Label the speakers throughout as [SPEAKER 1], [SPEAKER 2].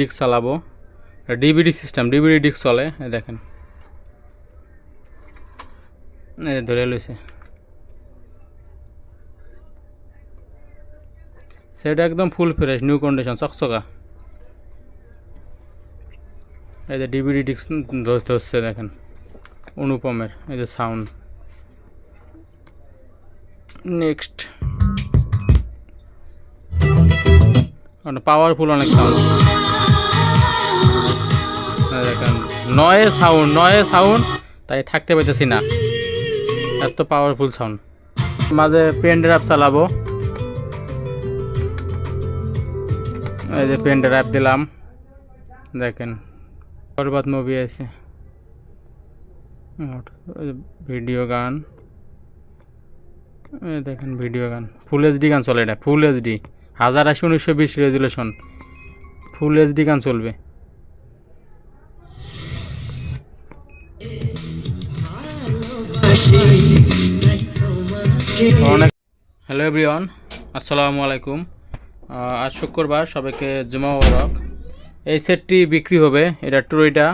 [SPEAKER 1] Disk চালাবো। DBD system DBD disk চলে দেখেন। ধরে লইছে। সেটা একদম ফুল ফ্রেশ নিউ কন্ডিশন চকচকা। এই যে ডিভিডি ডিস্ক ধরছে, দেখেন। অনুপমের, এই যে সাউন্ড নেক্সট পাওয়ারফুল অনেক সাউন্ড নয়ে সাউন্ড নয়ে সাউন্ড, তাই থাকতে পারতেছি না। এত পাওয়ারফুল সাউন্ড মাঝে পেন ড্রাইভ চালাবো। এই যে পেন ড্রাইভ দিলাম। দেখেন বরবাদ মুভি আছে। ভিডিও গান। দেখেন ভিডিও গান। ফুল এইচডি গান চলে এটা ফুল এইচডি হাজার আশি উনিশশো বিশ রেজুলেশন ফুল এইচডি গান চলবে। হ্যালো এভরিওয়ান আসসালামু আলাইকুম আজ শুক্রবার, সবাইকে জমা মোবারক। এই সেটটি বিক্রি হবে, এটা ট্রুইটা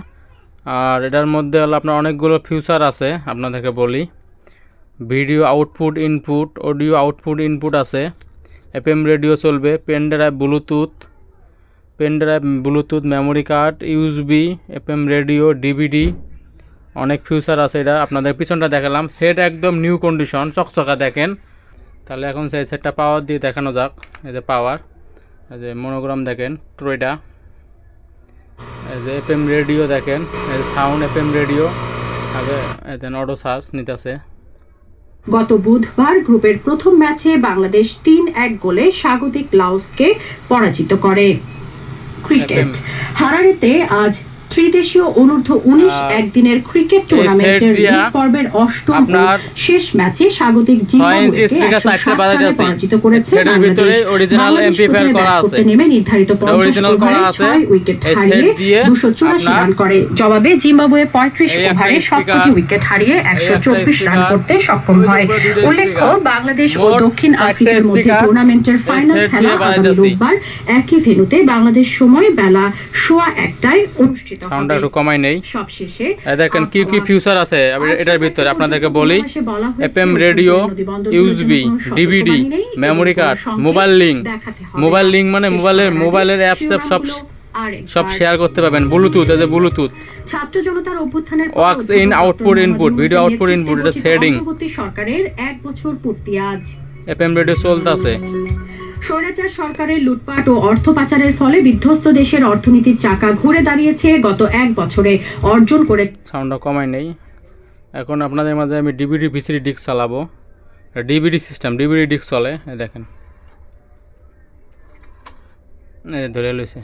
[SPEAKER 1] আর এটার মধ্যে হলো আপনার অনেকগুলো ফিউচার আছে, আপনাদেরকে বলি। Video output input audio output input আছে। এফএম রেডিও চলবে pen drive bluetooth pen drive bluetooth memory card USB FM radio DVD অনেক ফিউচার আছে এটা আপনাদের পিছনটা দেখালাম। সেট একদম নিউ কন্ডিশন চকচকা দেখেন। তাহলে এখন সেই সেটটা পাওয়ার দিয়ে দেখানো যাক। এই যে পাওয়ার এই যে মনোগ্রাম দেখেন ট্রয়টা এই যে এফএম রেডিও দেখেন এই সাউন্ড এফএম রেডিও আগে দেন অটো সার্চ নিতেছে।
[SPEAKER 2] গত বুধবার গ্রুপের প্রথম ম্যাচে বাংলাদেশ তিন এক গোলে স্বাগতিক লাওসকে পরাজিত করে। ক্রিকেট হারারেতে আজ ত্রিদেশীয় অনূর্ধ্ব উনিশ একদিনের ক্রিকেট টুর্নামেন্টের লিগ পর্বের অষ্টম শেষ ম্যাচে স্বাগতিক জিম্বাবুয়েকে করেছে বাংলাদেশ। নেমে নির্ধারিত পঞ্চাশ ওভারে ছয় উইকেট হারিয়ে দুশো চুরাশি রান করে। জবাবে জিম্বাবুয়ে পঁয়ত্রিশ ওভারে সবকটি উইকেট হারিয়ে একশো চব্বিশ রান করতে সক্ষম হয়। উল্লেখ্য বাংলাদেশ ও দক্ষিণ আফ্রিকার মধ্যে টুর্নামেন্টের ফাইনাল খেলা আগামী রোববার। একই ভেন্যুতে বাংলাদেশ সময় বেলা সোয়া একটায় অনুষ্ঠিত
[SPEAKER 1] সাউন্ডটা
[SPEAKER 2] হবে
[SPEAKER 1] একটু কমাই নেই।
[SPEAKER 2] সবশেষে
[SPEAKER 1] দেখেন কি কি ফিউচার আছে? এটার ভিতরে আপনাদেরকে বলি FM radio USB DVD memory card mobile link mobile link মানে মোবাইলের মোবাইলের অ্যাপস সব সব শেয়ার করতে পারবেন। ব্লুটুথ যে ব্লুটুথ
[SPEAKER 2] ছাত্র জনতার অভ্যুত্থানের ডক্টর
[SPEAKER 1] input,
[SPEAKER 2] মোহাম্মদ
[SPEAKER 1] video
[SPEAKER 2] ইউনূসের
[SPEAKER 1] output input, এটা
[SPEAKER 2] নেতৃত্বে সরকারের এক বছর পূর্তি আজ।
[SPEAKER 1] এফএম রেডিও চলতেছে।
[SPEAKER 2] স্বৈরাচার সরকারের লুটপাট ও অর্থ পাচারের ফলে বিধ্বস্ত দেশের অর্থনীতির চাকা ঘুরে দাঁড়িয়েছে গত এক বছরে। অর্জন করে
[SPEAKER 1] সাউন্ডটা কমাই নেই। এখন আপনাদের মাঝে আমি ডিবিডি ভিসিডি ডিস্ক চালাবো। ডিবিডি সিস্টেম ডিবিডি ডিস্ক চলে দেখেন। ধরে লইছে।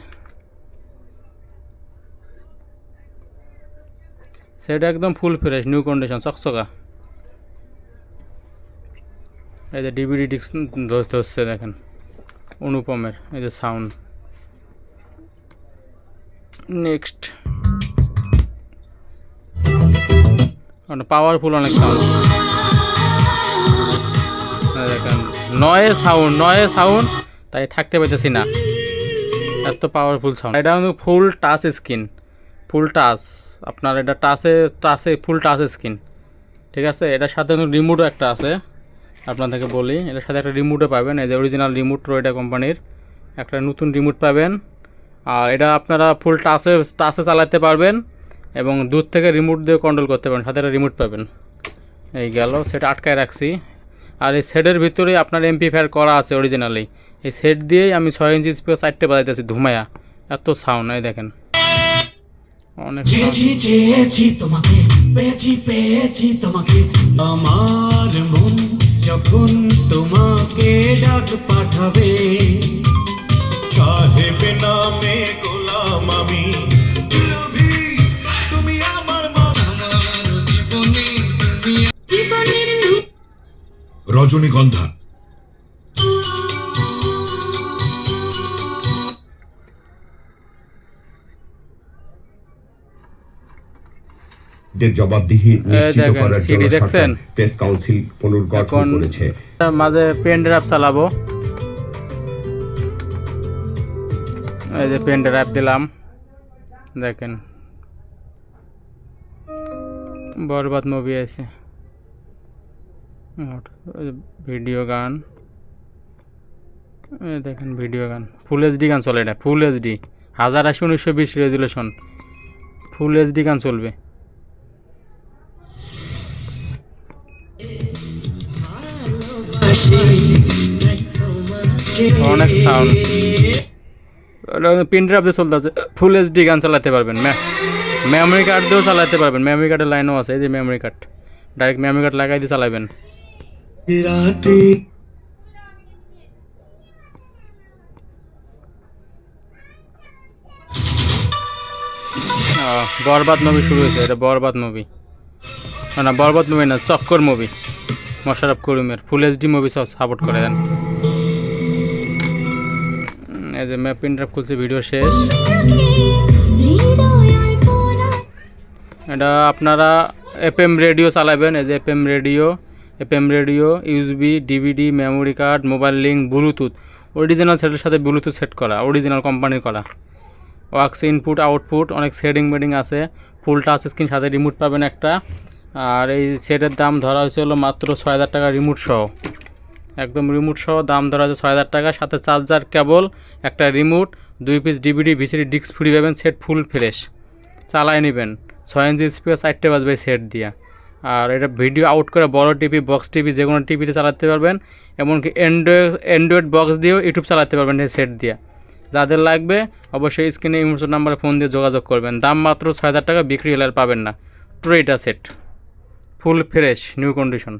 [SPEAKER 1] সেটা একদম ফুল ফ্রেশ, নিউ কন্ডিশন, চকচকা। এই যে ডিবিডি ডিস্ক ধরছে, দেখেন। অনুপমের, এই যে সাউন্ড নেক্সট পাওয়ারফুল অনেক সাউন্ড দেখেন, নয়ে সাউন্ড নয়ে সাউন্ড তাই থাকতে পারতেছি না। এত পাওয়ারফুল সাউন্ড এটা কিন্তু full touch screen full touch আপনার এটা টাচে টাচে ফুল টাচ স্ক্রিন ঠিক আছে? এটার সাথে রিমোটও একটা আছে। আপনাদেরকে বলি, এটার সাথে একটা রিমোটও পাবেন। এই যে অরিজিনাল রিমোট রয়েটা কোম্পানির একটা নতুন রিমোট পাবেন। আর এটা আপনারা ফুল টাচে টাচে চালাতে পারবেন এবং দূর থেকে রিমোট দিয়ে কন্ট্রোল করতে পারেন সাথে একটা রিমোট পাবেন। এই গেল সেটা আটকায় রাখছি। আর এই সেটের ভিতরে আপনার এমপি এমপিফায়ার করা আছে অরিজিনালি এই সেট দিয়েই আমি ছয় ইঞ্চি স্পিকার সাইডটা বাজাইতেছি ধুমায়া। এত সাউন্ড এই দেখেন। অনেক
[SPEAKER 3] তোমাকে যখন তোমাকে ডাক পাঠাবে
[SPEAKER 4] সাহেব নামে গোলাম আমি। রজনীগন্ধা
[SPEAKER 5] দের জবাবদিহি নিশ্চিত করার জন্য
[SPEAKER 1] দেখছেন?
[SPEAKER 5] প্রেস কাউন্সিল পুনর্গঠন করেছে।
[SPEAKER 1] মাঝে পেন ড্রাইভ চালাবো। এই যে পেন ড্রাইভ দিলাম। দেখেন। বরবাদ মুভি আছে। ভিডিও গান। দেখেন ভিডিও গান। ফুল এইচডি গান চলে এটা। ফুল এইচডি হাজার আশি উনিশশো বিশ রেজুলেশন ফুল এইচডি গান চলবে। অনেক সাউন্ড পিন ড্রাইভ চলতে আছে। ফুল এইচডি গান চালাতে পারবেন মেমোরি কার্ড দিয়েও চালাতে পারবেন। মেমোরি কার্ডের লাইনও আছে, এই যে memory card direct memory card লাগাই দিয়ে চালাবেন। বরবাদ মুভি শুরু হয়েছে, এটা বরবাদ মুভি না বরবাদ মুভি না, চক্কর মুভি মোশারফ করিমের ফুল এইচডি মুভি সব সাপোর্ট করে দেন। এই যে ম্যাপ ইন্টার খুলছে ভিডিও শেষ। এটা আপনারা এফএম রেডিও চালাবেন, এই যে FM radio FM radio USB DVD memory card mobile link bluetooth original সেটের সাথে ব্লুটুথ সেট করা অরিজিনাল কোম্পানির করা। ওয়াক্স ইনপুট আউটপুট অনেক সেটিং বেডিং আছে। ফুল টাচ স্ক্রিন সাথে রিমোট পাবেন একটা। আর এই সেটের দাম ধরা হয়েছে হলো মাত্র ছয় হাজার টাকা রিমোট সহ। একদম রিমোট সহ দাম ধরা হয়েছে ছয় হাজার টাকা, সাথে চার্জার কেবল একটা রিমোট দুই piece DVD VCD disc free পাবেন সেট ফুল ফ্রেশ চালায় নেবেন। ছয় ইঞ্চি স্পিকার চারটে বাজবে সেট দিয়া। আর এটা ভিডিও আউট করে বড় টিভি বক্স টিভি যে কোনো টিভিতে চালাতে পারবেন, এমনকি অ্যান্ড্রয়েড অ্যান্ড্রয়েড বক্স দিয়েও ইউটিউব চালাতে পারবেন এই সেট দিয়ে। যাদের লাগবে, অবশ্যই স্ক্রিনে ইমোশন নাম্বারে ফোন দিয়ে যোগাযোগ করবেন। দাম মাত্র ছয় হাজার টাকা, বিক্রি হলে আর পাবেন না। ট্রেটা set full fresh new condition.